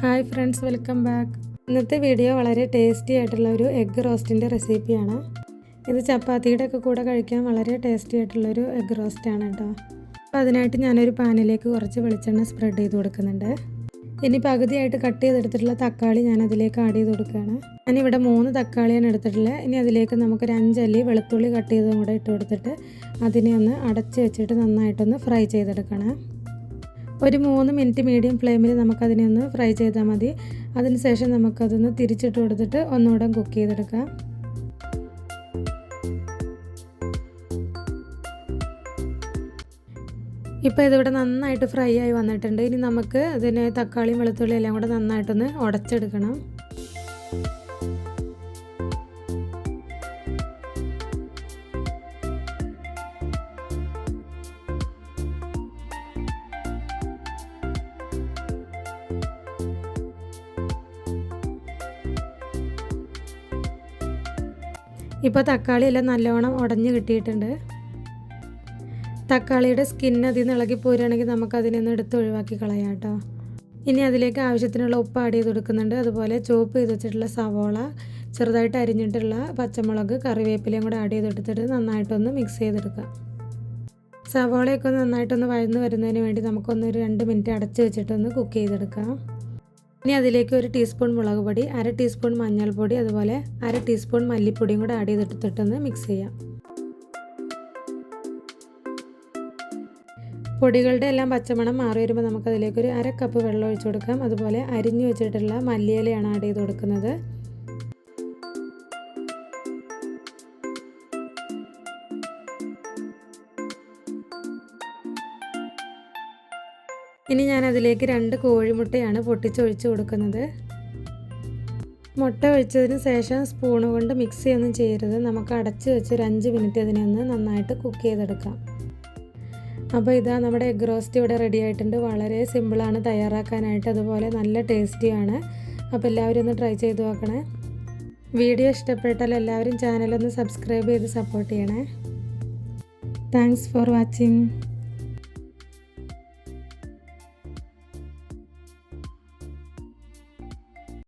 Hi friends welcome back. ഇന്നത്തെ video വളരെ tasty ആയിട്ടുള്ള ഒരു എഗ്ഗ് റോസ്റ്റിന്റെ റെസിപ്പിയാണ്. ഇത് ചപ്പാത്തിയുടെ ഒക്കെ കൂടെ കഴിക്കാൻ വളരെ ടേസ്റ്റി ആയിട്ടുള്ളൊരു എഗ്ഗ് റോസ്റ്റാണ് കേട്ടോ. അപ്പോൾ അതിനായിട്ട് ഞാനൊരു പാനിലേക്ക് കുറച്ച് വെളിച്ചെണ്ണ സ്പ്രെഡ് ചെയ്ത് കൊടുക്കുന്നുണ്ട്. ഇനി പകുതിയായിട്ട് കട്ട് ചെയ്തെടുത്തിട്ടുള്ള തക്കാളി ഞാൻ അതിലേക്ക് ആഡ് ചെയ്ത് കൊടുക്കുകയാണ്. ഞാനിവിടെ മൂന്ന് തക്കാളിയാണ് എടുത്തിട്ടുള്ളത്. ഇനി അതിലേക്ക് നമുക്കൊരു അഞ്ചല്ലി വെളുത്തുള്ളി കട്ട് ചെയ്തും കൂടെ ഇട്ട് കൊടുത്തിട്ട് അതിനെ ഒന്ന് അടച്ച് വെച്ചിട്ട് നന്നായിട്ടൊന്ന് ഫ്രൈ ചെയ്തെടുക്കണം. ഒരു മൂന്ന് മിനിറ്റ് മീഡിയം ഫ്ലെയിമിൽ നമുക്കതിനെ ഒന്ന് ഫ്രൈ ചെയ്താൽ മതി. അതിനുശേഷം നമുക്കതൊന്ന് തിരിച്ചിട്ട് കൊടുത്തിട്ട് ഒന്നുകൂടെ കുക്ക് ചെയ്തെടുക്കാം. ഇപ്പോൾ ഇതിവിടെ നന്നായിട്ട് ഫ്രൈ ആയി വന്നിട്ടുണ്ട്. ഇനി നമുക്ക് അതിന് തക്കാളിയും വെളുത്തുള്ളിയും എല്ലാം കൂടെ നന്നായിട്ടൊന്ന് ഉടച്ചെടുക്കണം. ഇപ്പോൾ തക്കാളി എല്ലാം നല്ലവണ്ണം ഉടഞ്ഞ് കിട്ടിയിട്ടുണ്ട്. തക്കാളിയുടെ സ്കിൻ അതിൽ നിന്ന് ഇളകി പോരുകയാണെങ്കിൽ നമുക്ക് അതിനൊന്ന് എടുത്ത് ഒഴിവാക്കി കളയാം കേട്ടോ. ഇനി അതിലേക്ക് ആവശ്യത്തിനുള്ള ഉപ്പ് ആഡ് ചെയ്ത് കൊടുക്കുന്നുണ്ട്. അതുപോലെ ചോപ്പ് ചെയ്ത് വെച്ചിട്ടുള്ള സവോള ചെറുതായിട്ട് അരിഞ്ഞിട്ടുള്ള പച്ചമുളക് കറിവേപ്പിലയും കൂടെ ആഡ് ചെയ്തെടുത്തിട്ട് നന്നായിട്ടൊന്ന് മിക്സ് ചെയ്തെടുക്കുക സവോളയൊക്കെ നന്നായിട്ടൊന്ന് വഴന്ന് വരുന്നതിന് വേണ്ടി നമുക്കൊന്ന് ഒരു രണ്ട് മിനിറ്റ് അടച്ച് വെച്ചിട്ടൊന്ന് കുക്ക് ചെയ്തെടുക്കാം. ഇനി അതിലേക്ക് ഒരു ടീസ്പൂൺ മുളക് പൊടി അര ടീസ്പൂൺ മഞ്ഞൾപ്പൊടി അതുപോലെ അര ടീസ്പൂൺ മല്ലിപ്പൊടിയും കൂടെ ആഡ് ചെയ്തിട്ടിട്ടൊന്ന് മിക്സ് ചെയ്യാം. പൊടികളുടെ എല്ലാം പച്ചമണം മാറി വരുമ്പോൾ നമുക്കതിലേക്ക് ഒരു അര കപ്പ് വെള്ളം ഒഴിച്ചു കൊടുക്കാം. അതുപോലെ അരിഞ്ഞു വെച്ചിട്ടുള്ള മല്ലിയിലയാണ് ആഡ് ചെയ്ത് കൊടുക്കുന്നത്. ഇനി ഞാൻ അതിലേക്ക് രണ്ട് കോഴിമുട്ടയാണ് പൊട്ടിച്ചൊഴിച്ച് കൊടുക്കുന്നത്. മുട്ട ഒഴിച്ചതിന് ശേഷം സ്പൂൺ കൊണ്ട് മിക്സ് ചെയ്യൊന്നും ചെയ്യരുത്. നമുക്ക് അടച്ച് വെച്ച് ഒരു അഞ്ച് മിനിറ്റ് ഒന്ന് നന്നായിട്ട് കുക്ക് ചെയ്തെടുക്കാം. അപ്പോൾ ഇതാ നമ്മുടെ എഗ് റോസ്റ്റ് ഇവിടെ റെഡി ആയിട്ടുണ്ട്. വളരെ സിമ്പിളാണ് തയ്യാറാക്കാനായിട്ട് അതുപോലെ നല്ല ടേസ്റ്റിയാണ് അപ്പോൾ എല്ലാവരും ഒന്ന് ട്രൈ ചെയ്ത് നോക്കണേ. വീഡിയോ ഇഷ്ടപ്പെട്ടാൽ എല്ലാവരും ചാനലൊന്ന് സബ്സ്ക്രൈബ് ചെയ്ത് സപ്പോർട്ട് ചെയ്യണേ. Thanks for watching